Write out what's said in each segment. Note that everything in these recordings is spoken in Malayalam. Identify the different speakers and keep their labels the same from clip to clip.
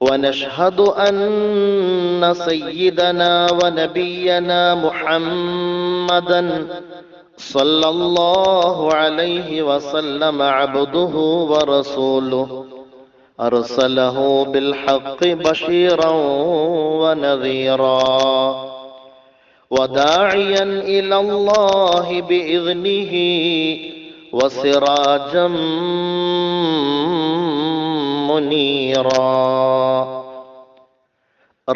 Speaker 1: ونشهد أن سيدنا ونبينا محمدا صلى الله عليه وسلم عبده ورسوله أرسله بالحق بشيرا ونذيرا وداعيا إلى الله بإذنه وسراجا منيرا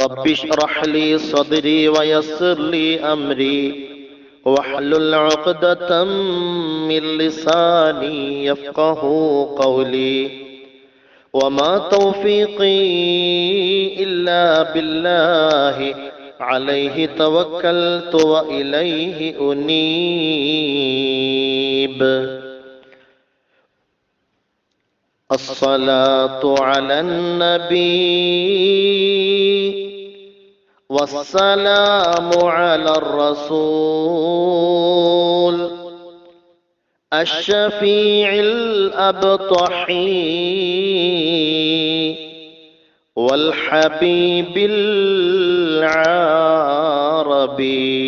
Speaker 1: رب اشرح لي صدري ويسر لي أمري واحلل عقدة من لساني يفقه قولي وما توفيقي إلا بالله عليه توكلت وإليه أنيب الصلاة على النبي والسلام على الرسول الشفيع الأبطحي والحبيب العربي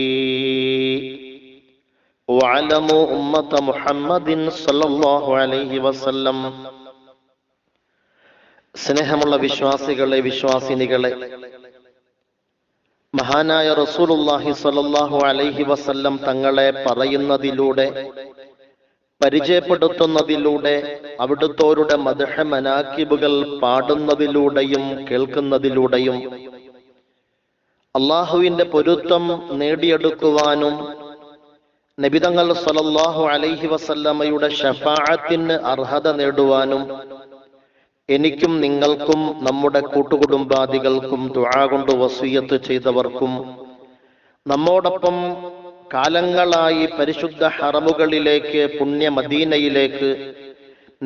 Speaker 1: وعلى أمة محمد صلى الله عليه وسلم സ്നേഹമുള്ള വിശ്വാസികളെ വിശ്വാസിനികളെ മഹാനായ റസൂലുല്ലാഹി സ്വല്ലല്ലാഹു അലൈഹി വസല്ലം തങ്ങളെ പറയുന്നതിലൂടെ പരിചയപ്പെടുത്തുന്നതിലൂടെ അവിടുത്തോരുടെ മധുഹ മനാക്കിബുകൾ പാടുന്നതിലൂടെയും കേൾക്കുന്നതിലൂടെയും അള്ളാഹുവിന്റെ പൊരുത്തം നേടിയെടുക്കുവാനും നബിതങ്ങൾ സ്വല്ലല്ലാഹു അലൈഹി വസല്ലമയുടെ ഷഫാഅത്തിന് അർഹത നേടുവാനും എനിക്കും നിങ്ങൾക്കും നമ്മുടെ കൂട്ടുകുടുംബാദികൾക്കും ദുആ കൊണ്ട് വസിയത്ത് ചെയ്തവർക്കും നമ്മോടൊപ്പം കാലങ്ങളായി പരിശുദ്ധ ഹറമുകളിലേക്ക് പുണ്യ മദീനയിലേക്ക്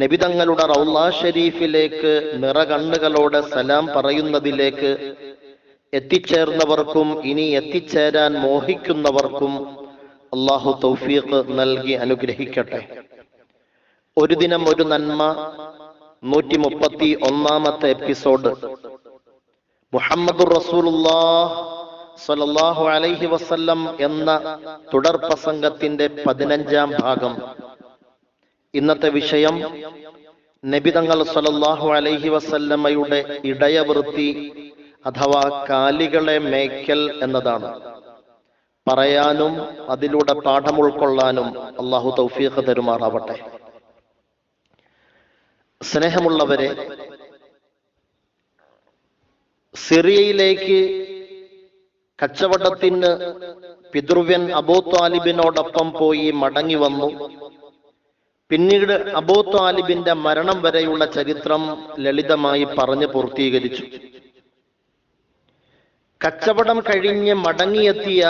Speaker 1: നബിതങ്ങളുടെ റൗലാ ഷെരീഫിലേക്ക് നിറകണ്ണുകളോടെ സലാം പറയുന്നതിലേക്ക് എത്തിച്ചേർന്നവർക്കും ഇനി എത്തിച്ചേരാൻ മോഹിക്കുന്നവർക്കും അള്ളാഹു തൗഫീഖ് നൽകി അനുഗ്രഹിക്കട്ടെ ഒരു ദിനം ഒരു നന്മ നൂറ്റി മുപ്പത്തി ഒന്നാമത്തെ എപ്പിസോഡ് മുഹമ്മദ് അലൈഹി വസല്ലം എന്ന തുടർ പ്രസംഗത്തിന്റെ പതിനഞ്ചാം ഭാഗം ഇന്നത്തെ വിഷയം നബിതങ്ങൾ സലല്ലാഹു അലൈഹി വസല്ലമ്മയുടെ ഇടയവൃത്തി അഥവാ കാലികളെ മേയ്ക്കൽ എന്നതാണ് പറയാനും അതിലൂടെ പാഠം ഉൾക്കൊള്ളാനും അള്ളാഹു തൗഫീഖ് തരുമാറാവട്ടെ സ്നേഹമുള്ളവരെ സിറിയയിലേക്ക് കച്ചവടത്തിന് പിതൃവ്യൻ അബൂ താലിബിനോടൊപ്പം പോയി മടങ്ങി വന്നു പിന്നീട് അബൂ താലിബിന്റെ മരണം വരെയുള്ള ചരിത്രം ലളിതമായി പറഞ്ഞു പൂർത്തീകരിച്ചു കച്ചവടം കഴിഞ്ഞ് മടങ്ങിയെത്തിയ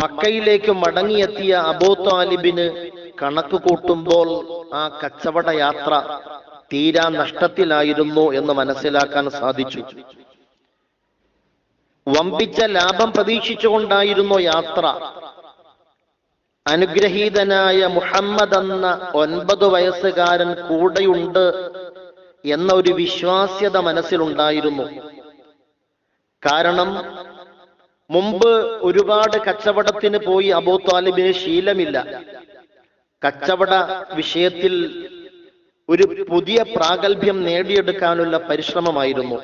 Speaker 1: മക്കയിലേക്ക് മടങ്ങിയെത്തിയ അബൂ താലിബിന് കണക്ക് കൂട്ടുമ്പോൾ ആ കച്ചവട യാത്ര തീരാ നഷ്ടത്തിലായിരുന്നു എന്ന് മനസ്സിലാക്കാൻ സാധിച്ചു വമ്പിച്ച ലാഭം പ്രതീക്ഷിച്ചുകൊണ്ടായിരുന്നു യാത്ര അനുഗ്രഹീതനായ മുഹമ്മദ് എന്ന ഒൻപത് വയസ്സുകാരൻ കൂടെയുണ്ട് എന്ന ഒരു വിശ്വാസ്യത മനസ്സിലുണ്ടായിരുന്നു കാരണം മുമ്പ് ഒരുപാട് കച്ചവടത്തിന് പോയി അബൂ താലിബിന് ശീലമില്ല കച്ചവട വിഷയത്തിൽ ഒരു പുതിയ പ്രാഗൽഭ്യം നേടിയെടുക്കാനുള്ള പരിശ്രമമായിരുന്നു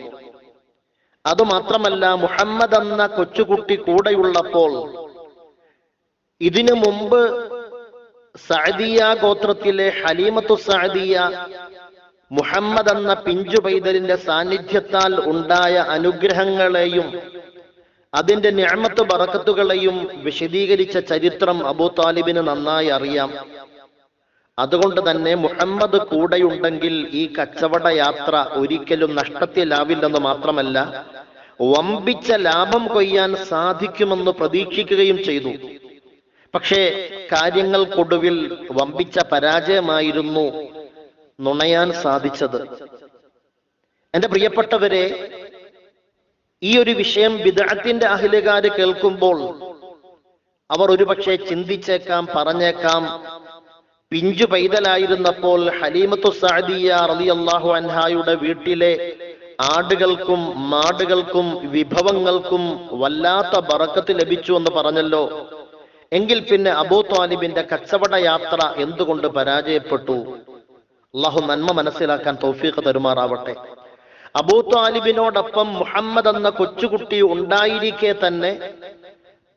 Speaker 1: അതുമാത്രമല്ല മുഹമ്മദ് എന്ന കൊച്ചുകുട്ടി കൂടെയുള്ളപ്പോൾ ഇതിനു മുമ്പ് സഅദിയ ഗോത്രത്തിലെ ഹലീമത്തു സഅദിയ മുഹമ്മദ് എന്ന പിഞ്ചു പൈതലിന്റെ സാന്നിധ്യത്താൽ ഉണ്ടായ അനുഗ്രഹങ്ങളെയും അതിന്റെ ഞാമത്ത് പറക്കത്തുകളെയും വിശദീകരിച്ച ചരിത്രം അബൂ താലിബിന് നന്നായി അറിയാം അതുകൊണ്ട് തന്നെ മുഹമ്മദ് കൂടെയുണ്ടെങ്കിൽ ഈ കച്ചവട യാത്ര ഒരിക്കലും നഷ്ടത്തിലാവില്ലെന്ന് മാത്രമല്ല വമ്പിച്ച ലാഭം കൊയ്യാൻ സാധിക്കുമെന്ന് പ്രതീക്ഷിക്കുകയും ചെയ്തു പക്ഷേ കാര്യങ്ങൾക്കൊടുവിൽ വമ്പിച്ച പരാജയമായിരുന്നു നുണയാൻ സാധിച്ചത് എന്റെ പ്രിയപ്പെട്ടവരെ ഈ ഒരു വിഷയം വിദഗ്ധത്തിന്റെ അഹിലുകാര് കേൾക്കുമ്പോൾ അവർ ഒരുപക്ഷെ ചിന്തിച്ചേക്കാം പറഞ്ഞേക്കാം പിഞ്ചു പൈതലായിരുന്നപ്പോൾ ഹലീമത്തു സാദിയ റളിയല്ലാഹു അൻഹായുടെ വീട്ടിലെ ആടുകൾക്കും മാടുകൾക്കും വിഭവങ്ങൾക്കും വല്ലാത്ത ബറക്കത്ത് ലഭിച്ചു എന്ന് പറഞ്ഞല്ലോ എങ്കിൽ പിന്നെ അബൂ താലിബിന്റെ കച്ചവട യാത്ര എന്തുകൊണ്ട് പരാജയപ്പെട്ടു അള്ളാഹു നന്മ മനസ്സിലാക്കാൻ തൗഫീഖ് തരുമാറാവട്ടെ അബൂ താലിബിനോടൊപ്പം മുഹമ്മദ് എന്ന കൊച്ചുകുട്ടി ഉണ്ടായിരിക്കെ തന്നെ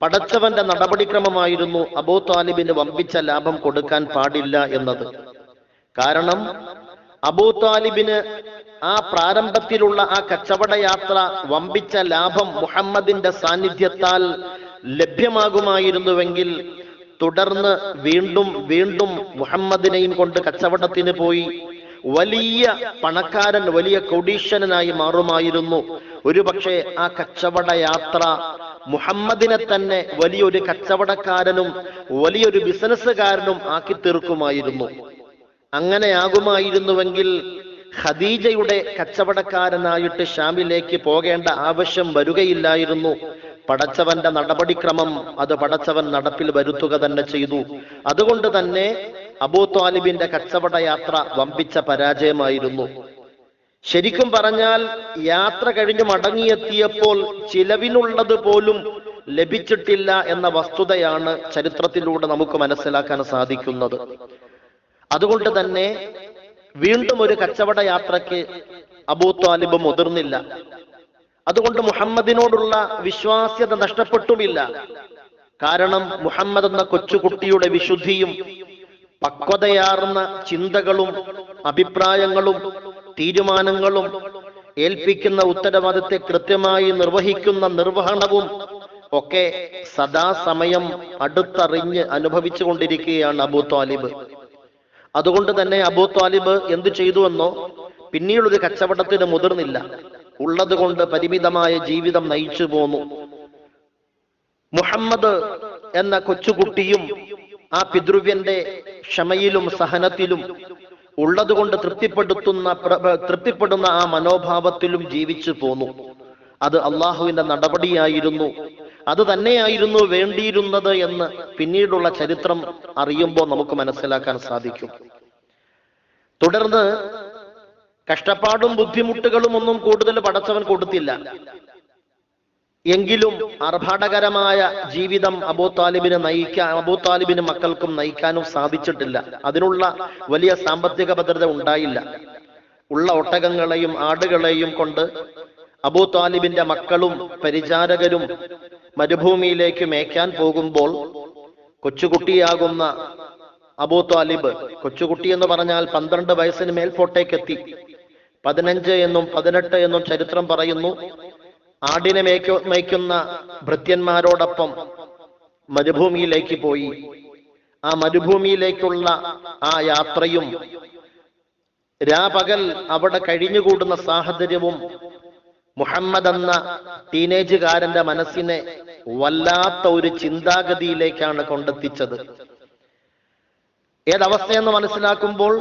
Speaker 1: പടച്ചവന്റെ നടപടിക്രമമായിരുന്നു അബൂ താലിബിന് വമ്പിച്ച ലാഭം കൊടുക്കാൻ പാടില്ല എന്നത് കാരണം അബൂ താലിബിന് ആ പ്രാരംഭത്തിലുള്ള ആ കച്ചവട യാത്ര വമ്പിച്ച ലാഭം മുഹമ്മദിന്റെ സാന്നിധ്യത്താൽ ലഭ്യമാകുമായിരുന്നുവെങ്കിൽ തുടർന്ന് വീണ്ടും വീണ്ടും മുഹമ്മദിനെയും കൊണ്ട് കച്ചവടത്തിന് പോയി വലിയ പണക്കാരൻ വലിയ കൊടീശ്വരനായി മാറുമായിരുന്നു ഒരു പക്ഷേ ആ കച്ചവട യാത്ര മുഹമ്മദിനെ തന്നെ വലിയൊരു കച്ചവടക്കാരനും വലിയൊരു ബിസിനസ്സുകാരനും ആക്കി തീർക്കുമായിരുന്നു അങ്ങനെയാകുമായിരുന്നുവെങ്കിൽ ഖദീജയുടെ കച്ചവടക്കാരനായിട്ട് ഷാമിലേക്ക് പോകേണ്ട ആവശ്യം വരികയില്ലായിരുന്നു പടച്ചവന്റെ നടപടിക്രമം അത് പടച്ചവൻ നടപ്പിൽ വരുത്തുക തന്നെ ചെയ്തു അതുകൊണ്ട് തന്നെ അബൂ താലിബിന്റെ കച്ചവട യാത്ര വമ്പിച്ച പരാജയമായിരുന്നു ശരിക്കും പറഞ്ഞാൽ യാത്ര കഴിഞ്ഞ് മടങ്ങിയെത്തിയപ്പോൾ ചിലവിനുള്ളത് പോലും ലഭിച്ചിട്ടില്ല എന്ന വസ്തുതയാണ് ചരിത്രത്തിലൂടെ നമുക്ക് മനസ്സിലാക്കാൻ സാധിക്കുന്നത് അതുകൊണ്ട് തന്നെ വീണ്ടും ഒരു കച്ചവട യാത്രക്ക് അബൂ താലിബ് മുതിർന്നില്ല അതുകൊണ്ട് മുഹമ്മദിനോടുള്ള വിശ്വാസ്യത നഷ്ടപ്പെട്ടുമില്ല കാരണം മുഹമ്മദ് എന്ന കൊച്ചുകുട്ടിയുടെ വിശുദ്ധിയും പക്വതയാർന്ന ചിന്തകളും അഭിപ്രായങ്ങളും തീരുമാനങ്ങളും ഏൽപ്പിക്കുന്ന ഉത്തരവാദിത്തെ കൃത്യമായി നിർവഹിക്കുന്ന നിർവഹണവും ഒക്കെ സദാസമയം അടുത്തറിഞ്ഞ് അനുഭവിച്ചു കൊണ്ടിരിക്കുകയാണ് അബൂ ത്വാലിബ് അതുകൊണ്ട് തന്നെ അബൂ ത്വാലിബ് എന്ത് ചെയ്തുവെന്നോ പിന്നീടൊരു കച്ചവടത്തിന് മുതിർന്നില്ല ഉള്ളതുകൊണ്ട് പരിമിതമായ ജീവിതം നയിച്ചു പോന്നു മുഹമ്മദ് എന്ന കൊച്ചുകുട്ടിയും ആ പിതൃവ്യന്റെ ക്ഷമയിലും സഹനത്തിലും ഉള്ളതുകൊണ്ട് തൃപ്തിപ്പെടുത്തുന്ന തൃപ്തിപ്പെടുന്ന ആ മനോഭാവത്തിലും ജീവിച്ചു പോന്നു അത് അള്ളാഹുവിന്റെ നടപടിയായിരുന്നു അത് തന്നെയായിരുന്നു വേണ്ടിയിരുന്നത് എന്ന് പിന്നീടുള്ള ചരിത്രം അറിയുമ്പോൾ നമുക്ക് മനസ്സിലാക്കാൻ സാധിക്കും തുടർന്ന് കഷ്ടപ്പാടും ബുദ്ധിമുട്ടുകളും ഒന്നും കൂടുതൽ പടച്ചവൻ കൊടുത്തില്ല എങ്കിലും ആർഭാടകരമായ ജീവിതം അബൂ താലിബിന് നയിക്കാൻ അബൂ താലിബിന് മക്കൾക്കും നയിക്കാനും സാധിച്ചിട്ടില്ല അതിനുള്ള വലിയ സാമ്പത്തിക ഭദ്രത ഉണ്ടായില്ല ഉള്ള ഒട്ടകങ്ങളെയും ആടുകളെയും കൊണ്ട് അബൂ താലിബിന്റെ മക്കളും പരിചാരകരും മരുഭൂമിയിലേക്ക് മേയ്ക്കാൻ പോകുമ്പോൾ കൊച്ചുകുട്ടിയാകുന്ന അബൂ താലിബ് കൊച്ചുകുട്ടി എന്ന് പറഞ്ഞാൽ പന്ത്രണ്ട് വയസ്സിന് മേൽപോട്ടേക്കെത്തി പതിനഞ്ച് എന്നും പതിനെട്ട് എന്നും ചരിത്രം പറയുന്നു ആടിനെ മേയ്ക്കു മേയ്ക്കുന്ന ഭൃത്യന്മാരോടൊപ്പം മരുഭൂമിയിലേക്ക് പോയി ആ മരുഭൂമിയിലേക്കുള്ള ആ യാത്രയും രാപകൽ അവിടെ കഴിഞ്ഞുകൂടുന്ന സാഹചര്യവും മുഹമ്മദ് എന്ന ടീനേജുകാരന്റെ മനസ്സിനെ വല്ലാത്ത ഒരു ചിന്താഗതിയിലേക്കാണ് കൊണ്ടെത്തിച്ചത് ഏതവസ്ഥയെന്ന് മനസ്സിലാക്കുമ്പോൾ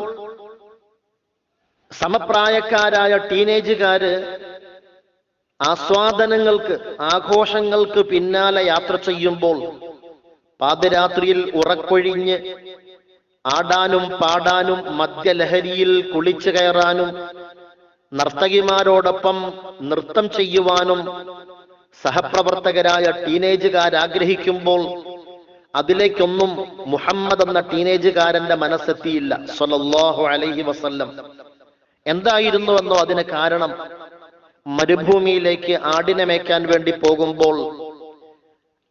Speaker 1: സമപ്രായക്കാരായ ടീനേജുകാര് ആസ്വാദനങ്ങൾക്ക് ആഘോഷങ്ങൾക്ക് പിന്നാലെ യാത്ര ചെയ്യുമ്പോൾ പാതിരാത്രിയിൽ ഉറക്കൊഴിഞ്ഞ് ആടാനും പാടാനും മദ്യലഹരിയിൽ കുളിച്ചു കയറാനും നർത്തകിമാരോടൊപ്പം നൃത്തം ചെയ്യുവാനും സഹപ്രവർത്തകരായ ടീനേജുകാർ ആഗ്രഹിക്കുമ്പോൾ അതിലേക്കൊന്നും മുഹമ്മദ് എന്ന ടീനേജുകാരന്റെ മനസ്സെത്തിയില്ല സൊല്ലാഹു അലൈഹി വസല്ലം എന്തായിരുന്നുവെന്നോ അതിന് കാരണം മരുഭൂമിയിലേക്ക് ആടിനെ മേക്കാൻ വേണ്ടി പോകുമ്പോൾ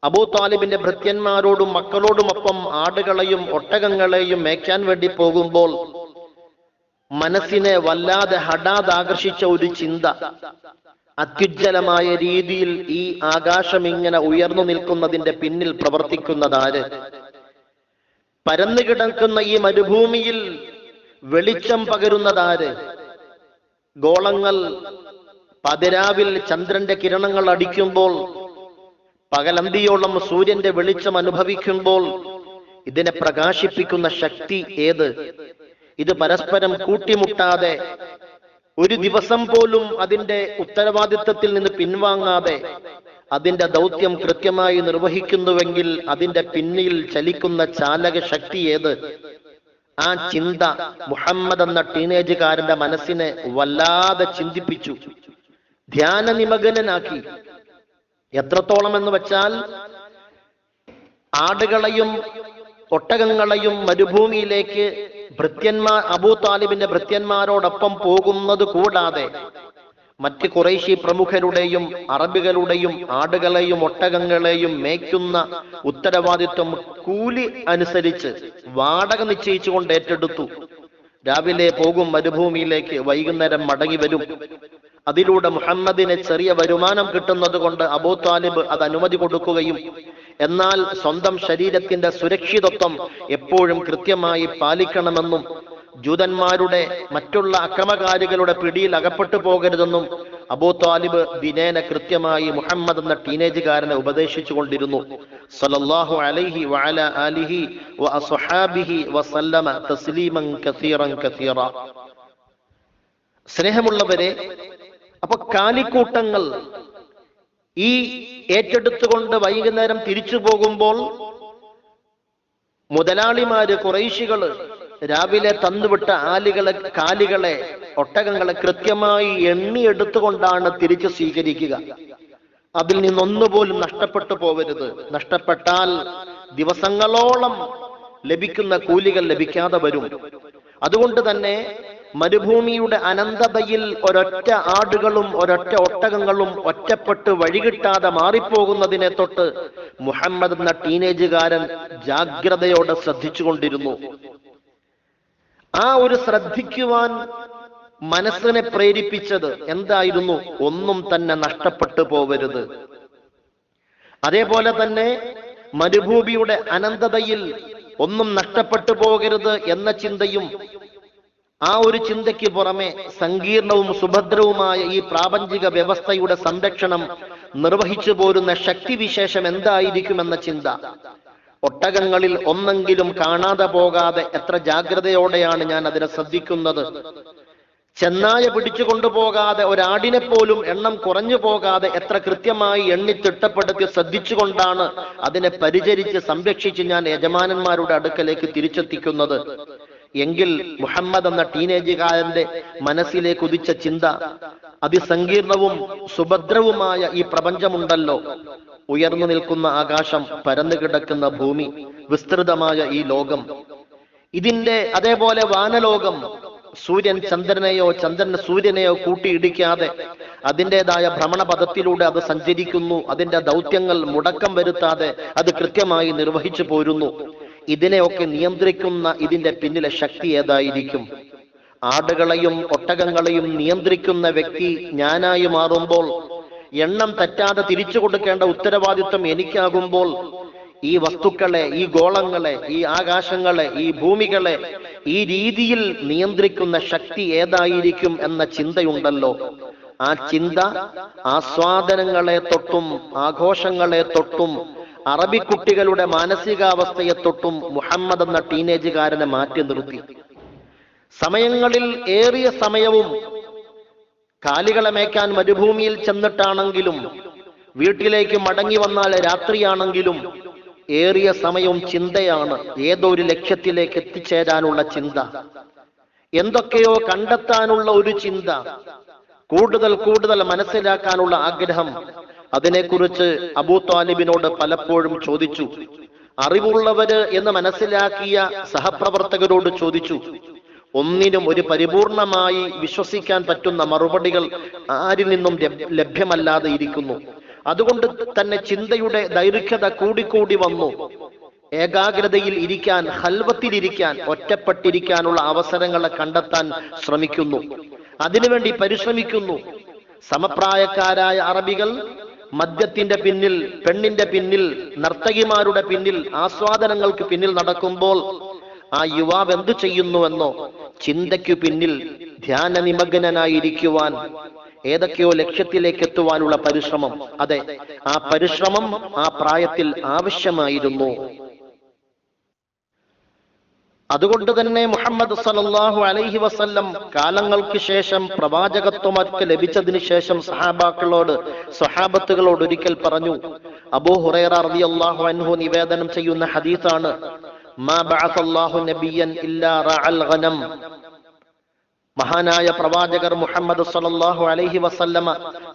Speaker 1: അബൂ താലിബിന്റെ ഭൃത്യന്മാരോടും മക്കളോടുമൊപ്പം ആടുകളെയും ഒട്ടകങ്ങളെയും മേക്കാൻ വേണ്ടി പോകുമ്പോൾ മനസ്സിനെ വല്ലാതെ ഹഠാത് ആകർഷിച്ച ഒരു ചിന്ത അത്യുജ്ജലമായ രീതിയിൽ ഈ ആകാശം ഇങ്ങനെ ഉയർന്നു നിൽക്കുന്നതിന്റെ പിന്നിൽ പ്രവർത്തിക്കുന്നതാര് പരന്നു കിടക്കുന്ന ഈ മരുഭൂമിയിൽ വെളിച്ചം പകരുന്നതാര് ഗോളങ്ങൾ പതിരാവിൽ ചന്ദ്രന്റെ കിരണങ്ങൾ അടിക്കുമ്പോൾ പകലന്തിയോളം സൂര്യന്റെ വെളിച്ചം അനുഭവിക്കുമ്പോൾ ഇതിനെ പ്രകാശിപ്പിക്കുന്ന ശക്തി ഏത് ഇത് പരസ്പരം കൂട്ടിമുട്ടാതെ ഒരു ദിവസം പോലും അതിന്റെ ഉത്തരവാദിത്തത്തിൽ നിന്ന് പിൻവാങ്ങാതെ അതിന്റെ ദൗത്യം കൃത്യമായി നിർവഹിക്കുന്നുവെങ്കിൽ അതിന്റെ പിന്നിൽ ചലിക്കുന്ന ചാലക ശക്തി ഏത് ആ ചിന്ത മുഹമ്മദ് എന്ന ടീനേജുകാരന്റെ മനസ്സിനെ വല്ലാതെ ചിന്തിപ്പിച്ചു ധ്യാന നിമഗ്നനാക്കി എത്രത്തോളം എന്ന് വെച്ചാൽ ആടുകളെയും ഒട്ടകങ്ങളെയും മരുഭൂമിയിലേക്ക് ഭൃത്യന്മാർ അബൂ താലിബിന്റെ ഭൃത്യന്മാരോടൊപ്പം പോകുന്നത് കൂടാതെ മറ്റ് കുറേശി പ്രമുഖരുടെയും അറബികളുടെയും ആടുകളെയും ഒട്ടകങ്ങളെയും മേയ്ക്കുന്ന ഉത്തരവാദിത്വം കൂലി അനുസരിച്ച് വാടക നിശ്ചയിച്ചുകൊണ്ട് ഏറ്റെടുത്തു രാവിലെ പോകും മരുഭൂമിയിലേക്ക് വൈകുന്നേരം മടങ്ങി വരും അതിലൂടെ മുഹമ്മദിന് ചെറിയ വരുമാനം കിട്ടുന്നത് കൊണ്ട് അബൂ താലിബ് അത് അനുമതി കൊടുക്കുകയും എന്നാൽ സ്വന്തം ശരീരത്തിന്റെ സുരക്ഷിതത്വം എപ്പോഴും കൃത്യമായി പാലിക്കണമെന്നും ജൂതന്മാരുടെ മറ്റുള്ള അക്രമകാരികളുടെ പിടിയിൽ അകപ്പെട്ടു പോകരുതെന്നും അബൂ താലിബ് ദിനേന കൃത്യമായി മുഹമ്മദ് എന്ന ടീനേജുകാരനെ ഉപദേശിച്ചു കൊണ്ടിരുന്നു അലൈഹി വഅസ്ഹാബിഹി വസല്ലമ തസ്ലീമൻ കസീറൻ കസീറ സ്നേഹമുള്ളവരെ അപ്പൊ കാലിക്കൂട്ടങ്ങൾ ഈ ഏറ്റെടുത്തുകൊണ്ട് വൈകുന്നേരം തിരിച്ചു പോകുമ്പോൾ മുതലാളിമാര് കുറൈശികള് രാവിലെ തന്നുവിട്ട ആലുകളെ കാലികളെ ഒട്ടകങ്ങളെ കൃത്യമായി എണ്ണി എടുത്തുകൊണ്ടാണ് തിരിച്ചു സ്വീകരിക്കുക അതിൽ നിന്നൊന്നുപോലും നഷ്ടപ്പെട്ടു പോവരുത് നഷ്ടപ്പെട്ടാൽ ദിവസങ്ങളോളം ലഭിക്കുന്ന കൂലികൾ ലഭിക്കാതെ വരും അതുകൊണ്ട് തന്നെ മരുഭൂമിയുടെ അനന്തതയിൽ ഒരൊറ്റ ആടുകളും ഒരൊറ്റ ഒട്ടകങ്ങളും ഒറ്റപ്പെട്ട് വഴികിട്ടാതെ മാറിപ്പോകുന്നതിനെ തൊട്ട് മുഹമ്മദ് എന്ന ടീനേജുകാരൻ ജാഗ്രതയോടെ ശ്രദ്ധിച്ചുകൊണ്ടിരുന്നു ആ ഒരു ശ്രദ്ധിക്കുവാൻ മനസ്സിനെ പ്രേരിപ്പിച്ചത് എന്തായിരുന്നു ഒന്നും തന്നെ നഷ്ടപ്പെട്ടു പോവരുത് അതേപോലെ തന്നെ മരുഭൂമിയുടെ അനന്തതയിൽ ഒന്നും നഷ്ടപ്പെട്ടു പോകരുത് എന്ന ചിന്തയും ആ ഒരു ചിന്തയ്ക്ക് പുറമെ സങ്കീർണവും സുഭദ്രവുമായ ഈ പ്രാപഞ്ചിക വ്യവസ്ഥയുടെ സംരക്ഷണം നിർവഹിച്ചു പോരുന്ന ശക്തിവിശേഷം എന്തായിരിക്കുമെന്ന ചിന്ത ഒട്ടകങ്ങളിൽ ഒന്നെങ്കിലും കാണാതെ പോകാതെ എത്ര ജാഗ്രതയോടെയാണ് ഞാൻ അതിനെ ശ്രദ്ധിക്കുന്നത് ചെന്നായ പിടിച്ചു കൊണ്ടുപോകാതെ ഒരാടിനെ പോലും എണ്ണം കുറഞ്ഞു പോകാതെ എത്ര കൃത്യമായി എണ്ണി തിട്ടപ്പെടുത്തി ശ്രദ്ധിച്ചുകൊണ്ടാണ് അതിനെ പരിചരിച്ച് സംരക്ഷിച്ച് ഞാൻ യജമാനന്മാരുടെ അടുക്കലേക്ക് തിരിച്ചെത്തിക്കുന്നത് എങ്കിൽ മുഹമ്മദ് എന്ന ടീനേജുകാരന്റെ മനസ്സിലേക്ക് ഉദിച്ച ചിന്ത അതിസങ്കീർണവും സുഭദ്രവുമായ ഈ പ്രപഞ്ചമുണ്ടല്ലോ ഉയർന്നു നിൽക്കുന്ന ആകാശം പരന്നു കിടക്കുന്ന ഭൂമി വിസ്തൃതമായ ഈ ലോകം ഇതിന്റെ അതേപോലെ വാനലോകം സൂര്യൻ ചന്ദ്രനെയോ ചന്ദ്രൻ സൂര്യനെയോ കൂട്ടിയിടിക്കാതെ അതിൻ്റെതായ ഭ്രമണപഥത്തിലൂടെ അത് സഞ്ചരിക്കുന്നു അതിന്റെ ദൗത്യങ്ങൾ മുടക്കം വരുത്താതെ അത് കൃത്യമായി നിർവഹിച്ചു പോരുന്നു ഇതിനെയൊക്കെ നിയന്ത്രിക്കുന്ന ഇതിന്റെ പിന്നിലെ ശക്തി ഏതായിരിക്കും ആടുകളെയും ഒട്ടകങ്ങളെയും നിയന്ത്രിക്കുന്ന വ്യക്തി ഞാനായി മാറുമ്പോൾ എണ്ണം തെറ്റാതെ തിരിച്ചു കൊടുക്കേണ്ട ഉത്തരവാദിത്വം എനിക്കാകുമ്പോൾ ഈ വസ്തുക്കളെ ഈ ഗോളങ്ങളെ ഈ ആകാശങ്ങളെ ഈ ഭൂമികളെ ഈ രീതിയിൽ നിയന്ത്രിക്കുന്ന ശക്തി ഏതായിരിക്കും എന്ന ചിന്തയുണ്ടല്ലോ ആ ചിന്ത ആസ്വാദനങ്ങളെ തൊട്ടും ആഘോഷങ്ങളെ തൊട്ടും അറബി കുട്ടികളുടെ മാനസികാവസ്ഥയെ തൊട്ടും മുഹമ്മദ് എന്ന ടീനേജുകാരനെ മാറ്റി നിർത്തി സമയങ്ങളിൽ ഏറിയ സമയവും കാലികളെ മേക്കാൻ മരുഭൂമിയിൽ ചെന്നിട്ടാണെങ്കിലും വീട്ടിലേക്ക് മടങ്ങി വന്നാൽ രാത്രിയാണെങ്കിലും ഏറിയ സമയവും ചിന്തയാണ് ഏതോ ഒരു ലക്ഷ്യത്തിലേക്ക് എത്തിച്ചേരാനുള്ള ചിന്ത എന്തൊക്കെയോ കണ്ടെത്താനുള്ള ഒരു ചിന്ത കൂടുതൽ കൂടുതൽ മനസ്സിലാക്കാനുള്ള ആഗ്രഹം അതിനെക്കുറിച്ച് അബൂ താലിബിനോട് പലപ്പോഴും ചോദിച്ചു അറിവുള്ളവര് എന്ന് മനസ്സിലാക്കിയ സഹപ്രവർത്തകരോട് ചോദിച്ചു ഒന്നിനും ഒരു പരിപൂർണമായി വിശ്വസിക്കാൻ പറ്റുന്ന മറുപടികൾ ആരിൽ നിന്നും ലഭ്യമല്ലാതെ ഇരിക്കുന്നു അതുകൊണ്ട് തന്നെ ചിന്തയുടെ ദൈർഘ്യത കൂടിക്കൂടി വന്നു ഏകാഗ്രതയിൽ ഇരിക്കാൻ ഹൽവത്തിലിരിക്കാൻ ഒറ്റപ്പെട്ടിരിക്കാനുള്ള അവസരങ്ങളെ കണ്ടെത്താൻ ശ്രമിക്കുന്നു അതിനുവേണ്ടി പരിശ്രമിക്കുന്നു സമപ്രായക്കാരായ അറബികൾ മദ്യത്തിന്റെ പിന്നിൽ പെണ്ണിന്റെ പിന്നിൽ നർത്തകിമാരുടെ പിന്നിൽ ആസ്വാദനങ്ങൾക്ക് പിന്നിൽ നടക്കുമ്പോൾ ആ യുവാവ് എന്തു ചെയ്യുന്നുവെന്നോ ചിന്തയ്ക്കു പിന്നിൽ ധ്യാന നിമഗ്നനായിരിക്കുവാൻ ഏതൊക്കെയോ ലക്ഷ്യത്തിലേക്ക് എത്തുവാനുള്ള പരിശ്രമം അതെ ആ പരിശ്രമം ആ പ്രായത്തിൽ ആവശ്യമായിരുന്നു അതുകൊണ്ട് തന്നെ മുഹമ്മദ് സലല്ലാഹു അലൈഹി വസല്ലം കാലങ്ങൾക്ക് ശേഷം പ്രവാചകത്വമൊക്കെ ലഭിച്ചതിന് ശേഷം സഹാബാക്കളോട് സഹാബത്തുകളോട് ഒരിക്കൽ പറഞ്ഞു അബൂ ഹുറൈറ റബി അള്ളാഹു അൻഹു നിവേദനം ചെയ്യുന്ന ഹദീസാണ് മഹാനായ പ്രവാചകർ മുഹമ്മദ് സലല്ലാഹു അലൈഹി വസല്ലമ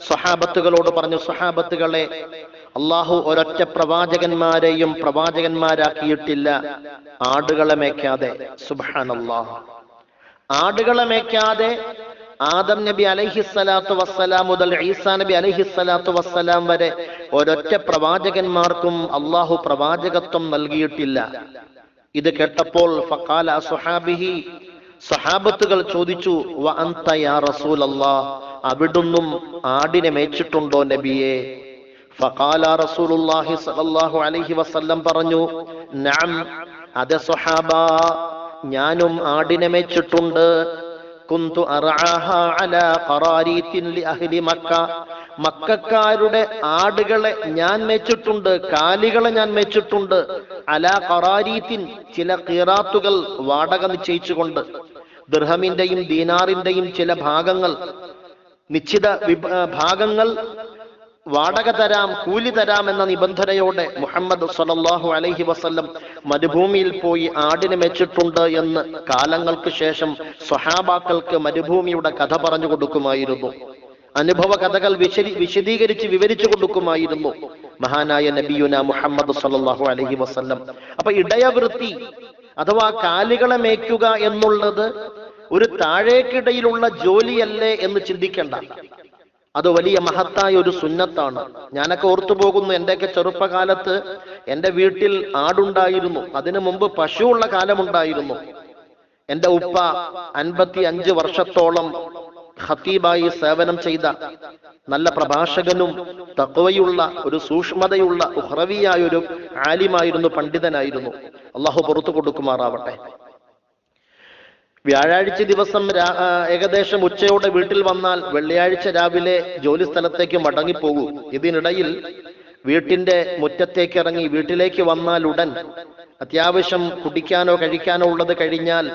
Speaker 1: സ്വഹാബത്തുകളോട് പറഞ്ഞു സ്വഹാബത്തുകളെ അള്ളാഹു ഒരൊറ്റ പ്രവാചകന്മാരെയും പ്രവാചകന്മാരാക്കിയിട്ടില്ല ആടുകളെ മേക്കാതെ സുബാനല്ലാഹ് ആടുകളെ മേക്കാതെ ആദം നബി സ്വലാത്തു വസ്സലാം മുതൽ ഈസാ നബി സ്വലാത്തു വസ്സലാം വരെ ഒരൊറ്റ പ്രവാചകന്മാർക്കും അള്ളാഹു പ്രവാചകത്വം നൽകിയിട്ടില്ല ഇത് കേട്ടപ്പോൾ ഫക്കാല സുഹാബിഹി സഹാബത്തുകൾ ചോദിച്ചു വ അന്ത യാ റസൂൽ അള്ളാഹ് അവിടുന്നും ആടിനെ മേച്ചിട്ടുണ്ടോ നബിയെ ഫഖാല റസൂലുള്ളാഹി സ്വല്ലല്ലാഹു അലൈഹി വസല്ലം പറഞ്ഞു നഅം അതെ സ്വഹാബ ഞാനും ആടിനെ മേച്ചിട്ടുണ്ട് കുന്തു അല അഹ്ലി മക്ക മക്കാരുടെ ആടുകളെ ഞാൻ മേച്ചിട്ടുണ്ട് കാലികളെ ഞാൻ മേച്ചിട്ടുണ്ട് അല കറാരീത്തിൻ ചില കീറാത്തുകൾ വാടക നിശ്ചയിച്ചുകൊണ്ട് ദൃഹമിന്റെയും ദീനാറിന്റെയും ചില ഭാഗങ്ങൾ നിശ്ചിത ഭാഗങ്ങൾ വാടക തരാം കൂലി തരാം എന്ന നിബന്ധനയോടെ മുഹമ്മദ് സലല്ലാഹു അലൈഹി വസല്ലം മരുഭൂമിയിൽ പോയി ആടിനെ മെച്ചിട്ടുണ്ട് എന്ന് കാലങ്ങൾക്ക് ശേഷം സ്വഹാബാക്കൾക്ക് മരുഭൂമിയുടെ കഥ പറഞ്ഞു കൊടുക്കുമായിരുന്നു അനുഭവ കഥകൾ വിശദി വിശദീകരിച്ച് വിവരിച്ചു കൊടുക്കുമായിരുന്നു മഹാനായ നബിയുന മുഹമ്മദ് സലല്ലാഹു അലഹി വസ്ല്ലം അപ്പൊ ഇടയവൃത്തി അഥവാ കാലുകളെ മേയ്ക്കുക എന്നുള്ളത് ഒരു താഴേക്കിടയിലുള്ള ജോലിയല്ലേ എന്ന് ചിന്തിക്കേണ്ട അത് വലിയ മഹത്തായ ഒരു സുന്നത്താണ് ഞാനൊക്കെ ഓർത്തു പോകുന്നു എൻ്റെയൊക്കെ ചെറുപ്പകാലത്ത് എൻ്റെ വീട്ടിൽ ആടുണ്ടായിരുന്നു അതിനു മുമ്പ് പശുവുള്ള കാലമുണ്ടായിരുന്നു എൻ്റെ ഉപ്പ അൻപത്തി അഞ്ച് വർഷത്തോളം ഹത്തീബായി സേവനം ചെയ്ത നല്ല പ്രഭാഷകനും തക്വയുള്ള ഒരു സൂക്ഷ്മതയുള്ള ഉഹ്റവിയായ ഒരു ആലിമായിരുന്നു പണ്ഡിതനായിരുന്നു അള്ളാഹു പുറത്തു കൊടുക്കുമാറാവട്ടെ വ്യാഴാഴ്ച ദിവസം ഏകദേശം ഉച്ചയോടെ വീട്ടിൽ വന്നാൽ വെള്ളിയാഴ്ച രാവിലെ ജോലി സ്ഥലത്തേക്ക് മടങ്ങിപ്പോകൂ ഇതിനിടയിൽ വീട്ടിന്റെ മുറ്റത്തേക്ക് ഇറങ്ങി വീട്ടിലേക്ക് വന്നാൽ ഉടൻ അത്യാവശ്യം കുടിക്കാനോ കഴിക്കാനോ ഉള്ളത് കഴിഞ്ഞാൽ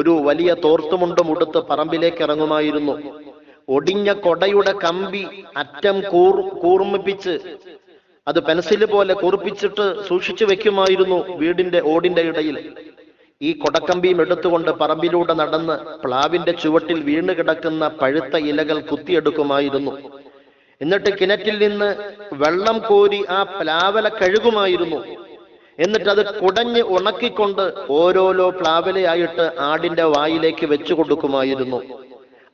Speaker 1: ഒരു വലിയ തോർത്തുമുണ്ടും ഉടുത്ത് പറമ്പിലേക്ക് ഇറങ്ങുമായിരുന്നു ഒടിഞ്ഞ കൊടയുടെ കമ്പി അറ്റം കൂർ കൂർമ്മിപ്പിച്ച് അത് പെൻസില് പോലെ കുറിപ്പിച്ചിട്ട് സൂക്ഷിച്ചു വെക്കുമായിരുന്നു വീടിന്റെ ഓടിന്റെ ഇടയിൽ ഈ കൊടക്കമ്പിയും എടുത്തുകൊണ്ട് പറമ്പിലൂടെ നടന്ന് പ്ലാവിന്റെ ചുവട്ടിൽ വീണ് കിടക്കുന്ന പഴുത്ത ഇലകൾ കുത്തിയെടുക്കുമായിരുന്നു എന്നിട്ട് കിണറ്റിൽ നിന്ന് വെള്ളം കോരി ആ പ്ലാവല കഴുകുമായിരുന്നു എന്നിട്ട് അത് കുടഞ്ഞ് ഉണക്കിക്കൊണ്ട് ഓരോരോ പ്ലാവലയായിട്ട് ആടിന്റെ വായിലേക്ക് വെച്ചു കൊടുക്കുമായിരുന്നു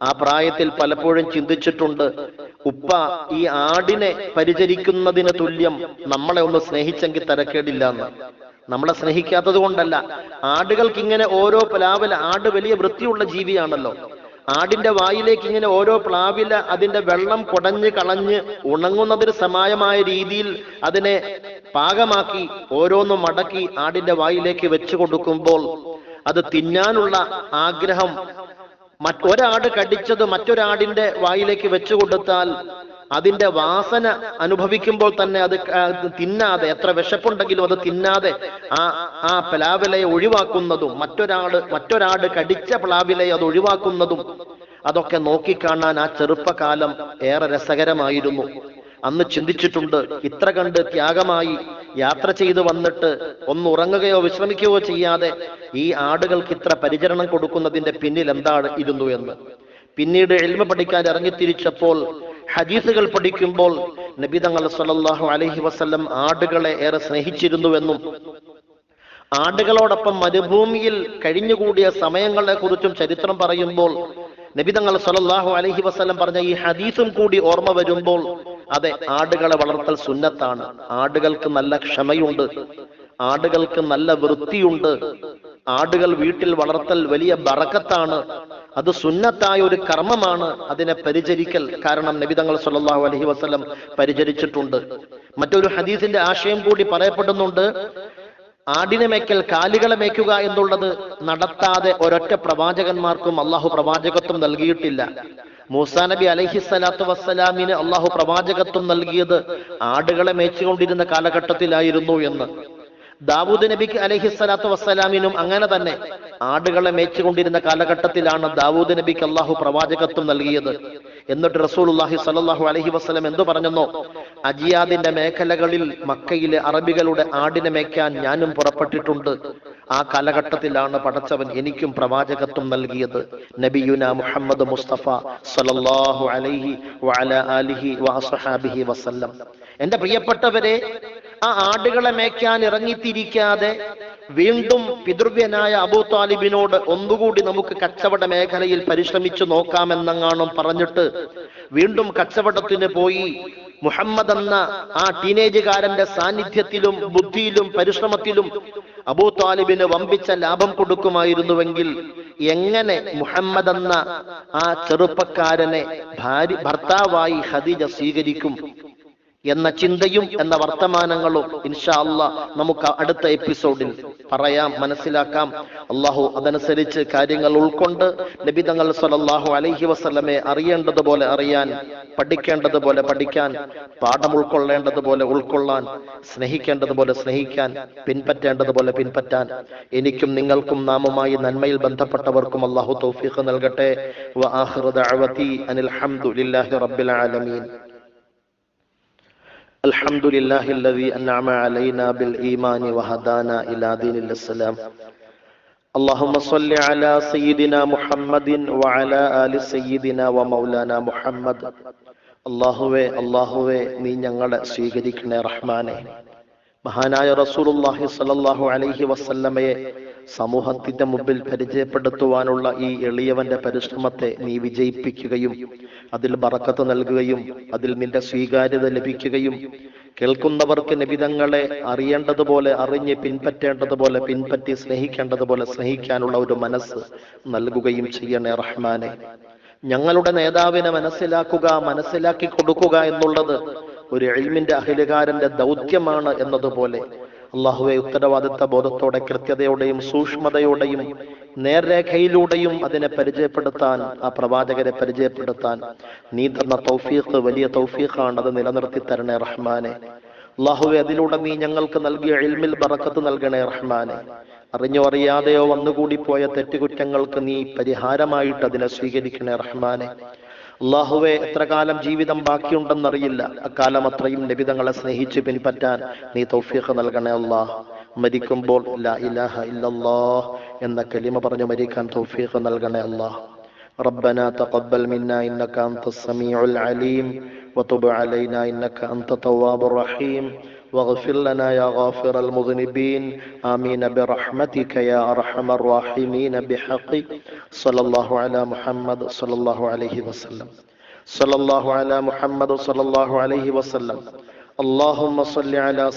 Speaker 1: ആ പ്രായത്തിൽ പലപ്പോഴും ചിന്തിച്ചിട്ടുണ്ട് ഉപ്പ ഈ ആടിനെ പരിചരിക്കുന്നതിന് തുല്യം നമ്മളെ ഒന്ന് സ്നേഹിച്ചെങ്കിൽ തരക്കേടില്ല എന്ന് നമ്മളെ സ്നേഹിക്കാത്തത് കൊണ്ടല്ല ആടുകൾക്ക് ഇങ്ങനെ ഓരോ പ്ലാവില ആട് വലിയ വൃത്തിയുള്ള ജീവിയാണല്ലോ ആടിന്റെ വായിലേക്ക് ഇങ്ങനെ ഓരോ പ്ലാവില അതിന്റെ വെള്ളം കുടഞ്ഞ് കളഞ്ഞ് ഉണങ്ങുന്നതിന് സമായമായ രീതിയിൽ അതിനെ പാകമാക്കി ഓരോന്നും മടക്കി ആടിന്റെ വായിലേക്ക് വെച്ചു കൊടുക്കുമ്പോൾ അത് തിന്നാനുള്ള ആഗ്രഹം മറ്റൊരാട് കടിച്ചത് മറ്റൊരാടിന്റെ വായിലേക്ക് വെച്ചു കൊടുത്താൽ അതിന്റെ വാസന അനുഭവിക്കുമ്പോൾ തന്നെ അത് തിന്നാതെ എത്ര വിശപ്പുണ്ടെങ്കിലും അത് തിന്നാതെ ആ ആ പ്ലാവിലയെ ഒഴിവാക്കുന്നതും മറ്റൊരാള് മറ്റൊരാട് കടിച്ച പ്ലാവിലയെ അത് ഒഴിവാക്കുന്നതും അതൊക്കെ നോക്കിക്കാണാൻ ആ ചെറുപ്പകാലം ഏറെ രസകരമായിരുന്നു അന്ന് ചിന്തിച്ചിട്ടുണ്ട് ഇത്ര കണ്ട് ത്യാഗമായി യാത്ര ചെയ്തു വന്നിട്ട് ഒന്ന് ഉറങ്ങുകയോ വിശ്രമിക്കുകയോ ചെയ്യാതെ ഈ ആടുകൾക്ക് ഇത്ര പരിചരണം കൊടുക്കുന്നതിന്റെ പിന്നിൽ എന്താണ് ഇരുന്നു എന്ന് പിന്നീട് എൽമ പഠിക്കാൻ ഇറങ്ങിത്തിരിച്ചപ്പോൾ ഹദീസുകൾ പഠിക്കുമ്പോൾ നബി തങ്ങൾ സല്ലാഹു അലഹി വസ്ല്ലം ആടുകളെ ഏറെ സ്നേഹിച്ചിരുന്നുവെന്നും ആടുകളോടൊപ്പം മരുഭൂമിയിൽ കഴിഞ്ഞുകൂടിയ സമയങ്ങളെ കുറിച്ചും ചരിത്രം പറയുമ്പോൾ നബി തങ്ങൾ സല്ലാഹു അലഹി വസ്ലം പറഞ്ഞ ഈ ഹദീസും കൂടി ഓർമ്മ വരുമ്പോൾ അതെ ആടുകളെ വളർത്തൽ സുന്നത്താണ് ആടുകൾക്ക് നല്ല ക്ഷമയുണ്ട് ആടുകൾക്ക് നല്ല വൃത്തിയുണ്ട് ആടുകൾ വീട്ടിൽ വളർത്തൽ വലിയ ബറക്കത്താണ് അത് സുന്നത്തായ ഒരു കർമ്മമാണ് അതിനെ പരിചരിക്കൽ കാരണം നബിതങ്ങൾ സല്ലാഹു അലഹി വസ്ലം പരിചരിച്ചിട്ടുണ്ട് മറ്റൊരു ഹദീസിന്റെ ആശയം കൂടി പറയപ്പെടുന്നുണ്ട് ആടിനെ മേക്കൽ കാലുകളെ മേക്കുക എന്നുള്ളത് നടത്താതെ ഒരൊറ്റ പ്രവാചകന്മാർക്കും അള്ളാഹു പ്രവാചകത്വം നൽകിയിട്ടില്ല മൂസാ നബി അലഹി സ്വലാത്തു വസ്സലാമിന് അള്ളാഹു പ്രവാചകത്വം നൽകിയത് ആടുകളെ മേച്ചുകൊണ്ടിരുന്ന കാലഘട്ടത്തിലായിരുന്നു എന്ന് ദാവൂദ് നബിക്ക് അലഹി സ്വലാത്തു വസ്സലാമിനും അങ്ങനെ തന്നെ ആടുകളെ മേച്ചുകൊണ്ടിരുന്ന കാലഘട്ടത്തിലാണ് ദാവൂദ് നബിക്ക് അള്ളാഹു പ്രവാചകത്വം നൽകിയത് എന്നിട്ട് റസൂൽ അള്ളാഹി സലാഹു അലഹി വസ്ലം എന്തു പറഞ്ഞെന്നോ അജിയാദിന്റെ മേഖലകളിൽ മക്കയിലെ അറബികളുടെ ആടിനെ മേക്കാൻ ഞാനും പുറപ്പെട്ടിട്ടുണ്ട് ആ കാലഘട്ടത്തിലാണ് പടച്ചവൻ എനിക്കും പ്രവാചകത്വം നൽകിയത് നബിയുന മുഹമ്മദ് മുസ്തഫ സലാഹു അലൈഹി വസ്ലം ആലിഹി വസഹാബിഹി വസല്ലം എൻ്റെ പ്രിയപ്പെട്ടവരെ ആ ആടുകളെ മേയ്ക്കാൻ ഇറങ്ങിത്തിരിക്കാതെ വീണ്ടും പിതൃവ്യനായ അബൂ താലിബിനോട് ഒന്നുകൂടി നമുക്ക് കച്ചവട മേഖലയിൽ പരിശ്രമിച്ചു നോക്കാമെന്നങ്ങാണും പറഞ്ഞിട്ട് വീണ്ടും കച്ചവടത്തിന് പോയി മുഹമ്മദ് എന്ന ആ ടീനേജുകാരന്റെ സാന്നിധ്യത്തിലും ബുദ്ധിയിലും പരിശ്രമത്തിലും അബൂ താലിബിന് വമ്പിച്ച ലാഭം കൊടുക്കുമായിരുന്നുവെങ്കിൽ എങ്ങനെ മുഹമ്മദ് എന്ന ആ ചെറുപ്പക്കാരനെ ഭാര്യ ഭർത്താവായി ഖദീജ സ്വീകരിക്കും എന്ന ചിന്തയും എന്ന വർത്തമാനങ്ങളും ഇൻഷാ അല്ല നമുക്ക് അടുത്ത എപ്പിസോഡിൽ പറയാം മനസ്സിലാക്കാം അള്ളാഹു അതനുസരിച്ച് കാര്യങ്ങൾ ഉൾക്കൊണ്ട് നബി തങ്ങൾ സലല്ലാഹു അലൈഹി വസ്ലമെ അറിയേണ്ടതുപോലെ അറിയാൻ പഠിക്കേണ്ടതുപോലെ പഠിക്കാൻ പാഠം ഉൾക്കൊള്ളേണ്ടതുപോലെ ഉൾക്കൊള്ളാൻ സ്നേഹിക്കേണ്ടതുപോലെ സ്നേഹിക്കാൻ പിൻപറ്റേണ്ടതുപോലെ പിൻപറ്റാൻ എനിക്കും നിങ്ങൾക്കും നാമുമായി നന്മയിൽ ബന്ധപ്പെട്ടവർക്കും അള്ളാഹു തൗഫീഖ് നൽകട്ടെ അനിൽ റബ്ബിൽ ആലമീൻ الحمد لله الذي أنعم علينا بالإيمان وهدانا إلى دين الإسلام اللهم صل على سيدنا محمد وعلى آل سيدنا ومولانا محمد അള്ളാഹുവെ അള്ളാഹുവെ നീ ഞങ്ങളെ സ്വീകരിക്കണേ റഹ്മാനെ മഹാനായ റസൂലുള്ളാഹി സല്ലല്ലാഹു അലൈഹി വസല്ലമയെ സമൂഹത്തിന്റെ മുമ്പിൽ പരിചയപ്പെടുത്തുവാനുള്ള ഈ എളിയവന്റെ പരിശ്രമത്തെ നീ വിജയിപ്പിക്കുകയും അതിൽ ബറക്കത്ത് നൽകുകയും അതിൽ നിന്റെ സ്വീകാര്യത ലഭിക്കുകയും കേൾക്കുന്നവർക്ക് നിബിതങ്ങളെ അറിയേണ്ടതുപോലെ അറിഞ്ഞ് പിൻപറ്റേണ്ടതുപോലെ പിൻപറ്റി സ്നേഹിക്കേണ്ടതുപോലെ സ്നേഹിക്കാനുള്ള ഒരു മനസ്സ് നൽകുകയും ചെയ്യണേ റഹ്മാനെ ഞങ്ങളുടെ നേതാവിനെ മനസ്സിലാക്കുക മനസ്സിലാക്കി കൊടുക്കുക എന്നുള്ളത് ഒരു എഴിമിന്റെ അഖിലകാരന്റെ ദൗത്യമാണ് എന്നതുപോലെ അള്ളാഹുവെ ഉത്തരവാദിത്ത ബോധത്തോടെ കൃത്യതയോടെയും സൂക്ഷ്മതയോടെയും നേർരേഖയിലൂടെയും അതിനെ പരിചയപ്പെടുത്താൻ ആ പ്രവാചകരെ പരിചയപ്പെടുത്താൻ നീ തന്ന തൗഫീഖ് വലിയ തൗഫീഖാണ് അത് നിലനിർത്തി തരണേ റഹ്മാനെ അള്ളാഹുവെ അതിലൂടെ നീ ഞങ്ങൾക്ക് നൽകിയ എൽമിൽ ബറക്കത്ത് നൽകണേ റഹ്മാനെ അറിഞ്ഞോ അറിയാതെയോ വന്നുകൂടി പോയ തെറ്റുകുറ്റങ്ങൾക്ക് നീ പരിഹാരമായിട്ട് അതിനെ സ്വീകരിക്കണേ റഹ്മാനെ അള്ളാഹുവെ എത്ര കാലം ജീവിതം ബാക്കിയുണ്ടെന്നറിയില്ല അക്കാലം അത്രയും നബിതങ്ങളെ സ്നേഹിച്ച് പിൻപറ്റാൻ നീ തൗഫീഖ് നൽകണേ അള്ളാഹ് മരിക്കുമ്പോൾ ലാ ഇലാഹ ഇല്ലല്ലാ എന്ന കലിമ പറഞ്ഞു മരിക്കാൻ തൗഫീഖ് നൽകണേ അള്ളാഹ് ربنا تقبل منا انك انت السميع العليم وتب علينا انك انت التواب الرحيم واغفر لنا يا غافر المذنبين آمين برحمتك يا أرحم الراحمين بحق صلى الله على محمد صلى الله عليه وسلم صلى الله على محمد صلى الله عليه وسلم اللهم صل على